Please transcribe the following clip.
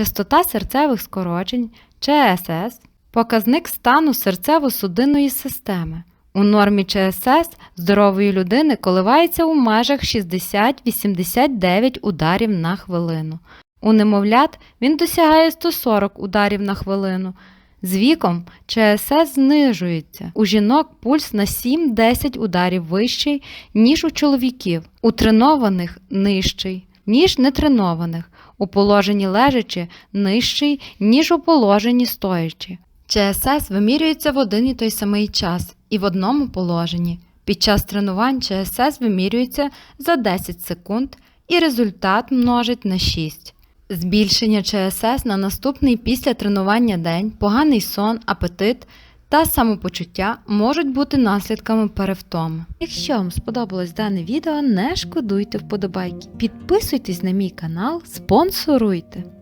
частота серцевих скорочень ЧСС, показник стану серцево-судинної системи. У нормі ЧСС здорової людини коливається у межах 60-89 ударів на хвилину. У немовлят він досягає 140 ударів на хвилину. З віком ЧСС знижується. У жінок пульс на 7-10 ударів вищий, ніж у чоловіків, у тренованих нижчий, ніж нетренованих, у положенні лежачи нижчий, ніж у положенні стоячи. ЧСС вимірюється в один і той самий час і в одному положенні. Під час тренувань ЧСС вимірюється за 10 секунд і результат множить на 6. Збільшення ЧСС на наступний після тренування день, поганий сон, апетит та самопочуття можуть бути наслідками перевтоми. Якщо вам сподобалось дане відео, не шкодуйте вподобайки. Підписуйтесь на мій канал, спонсоруйте.